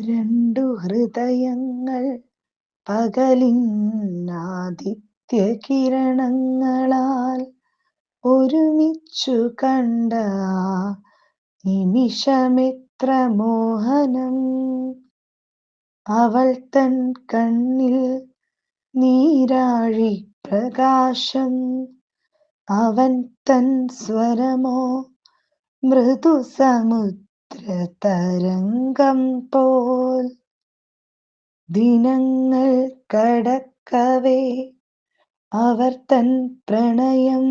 രണ്ടു ഹൃദയങ്ങൾ പകലിന്നാദിത്യ കിരണങ്ങളാൽ ഒരുമിച്ചു കണ്ട നിമിഷമെത്ര മോഹനം. അവൾ തൻ കണ്ണിൽ നീരാഴി പ്രകാശം. അവൻ തൻ സ്വരമോ മൃദു സമുദ്ര തരംഗം പോൽ ദിനങ്ങൾ കടക്കവേ അവർ തൻ പ്രണയം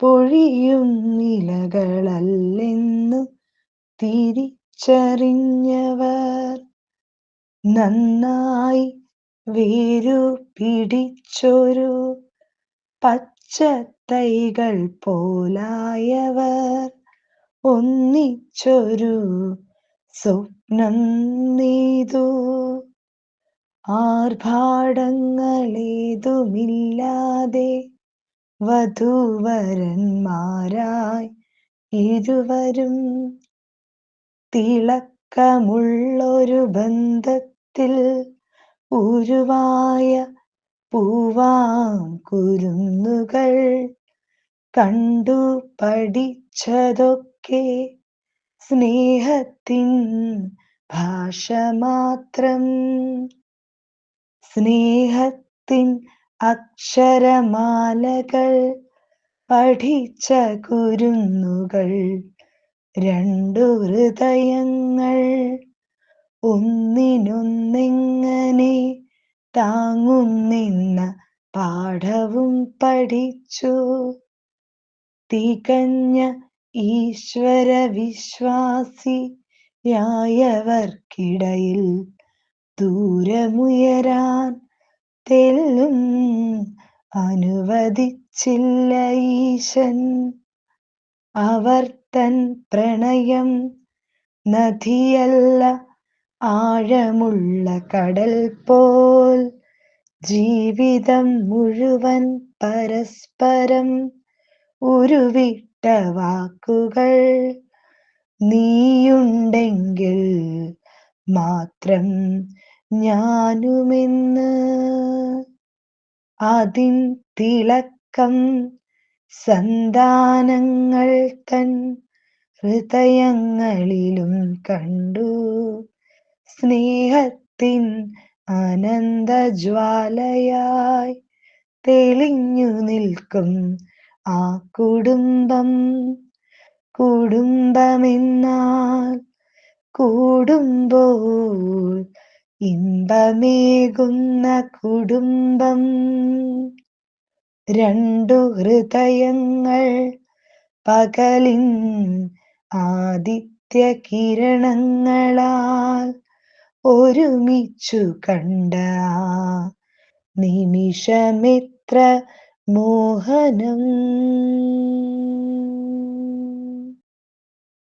പൊഴിയും നിലകളല്ലെന്നു തിരിച്ചറിഞ്ഞവർ നന്നായി വേരു പിടിച്ചൊരു പച്ച തൈകൾ പോലായവർ ഒന്നിച്ചൊരു സ്വപ്നം നീതു ആർഭാടങ്ങളേതുമില്ലാതെ വധൂവരന്മാരായി ഇരുവരും തിളക്കമുള്ളൊരു ബന്ധത്തിൽ ഉരുവായ പൂവാം കുരുന്നുകൾ കണ്ടു പഠിച്ചതൊക്കെ സ്നേഹത്തിൻ ഭാഷ മാത്രം സ്നേഹത്തിൻ അക്ഷരമാലകൾ പഠിച്ച കുരുന്നുകൾ രണ്ടു ഹൃദയങ്ങൾ ഒന്നിനൊന്നിങ്ങനെ താങ്ങുന്നെന്ന പാഠവും പഠിച്ചു. തികഞ്ഞ ഈശ്വര വിശ്വാസിയായവർക്കിടയിൽ ദൂരമുയരാൻ തെല്ലും അനുവദിച്ചില്ല ഈശൻ. അവർ തൻ പ്രണയം നദിയല്ല ആഴമുള്ള കടൽ പോൽ ജീവിതം മുഴുവൻ പരസ്പരം ഉരുവിട്ട വാക്കുകൾ നീയുണ്ടെങ്കിൽ മാത്രം ഞാനുമെന്ന്. അതിൻ തിളക്കം സന്താനങ്ങൾ തൻ ഹൃദയങ്ങളിലും കണ്ടു. സ്നേഹത്തിൻ അനന്തജ്വാലയായി തെളിഞ്ഞു നിൽക്കും ആ കുടുംബം കുടുംബമെന്നാൽ കൂടുമ്പോൾ ഇമ്പമേകുന്ന കുടുംബം. രണ്ടു ഹൃദയങ്ങൾ പകലിൻ ആദിത്യ കിരണങ്ങളാൽ ഒരുമിച്ചു കണ്ട നിമിഷമെത്ര മോഹനം.